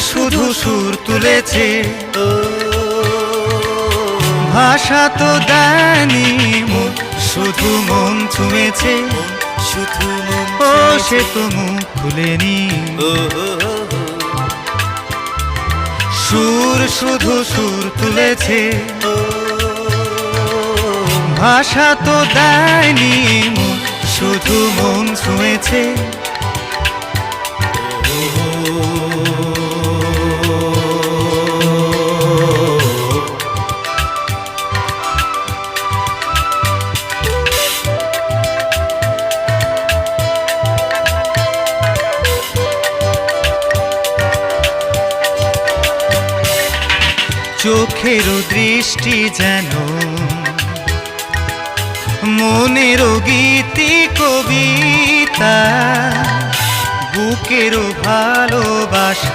শুধু সুর তুলেছে। ভাষা তো দেয়নি শুধু মন ছুঁয়েছে। শুধু ও, সে তো মুখ খুলেনি। সুর শুধু সুর তুলেছে। ভাষা তো দেয়নি শুধু মন ছুঁয়েছে। চোখেরও দৃষ্টি যেন মনের গীতি কবিতা বুকেরও ভালোবাসা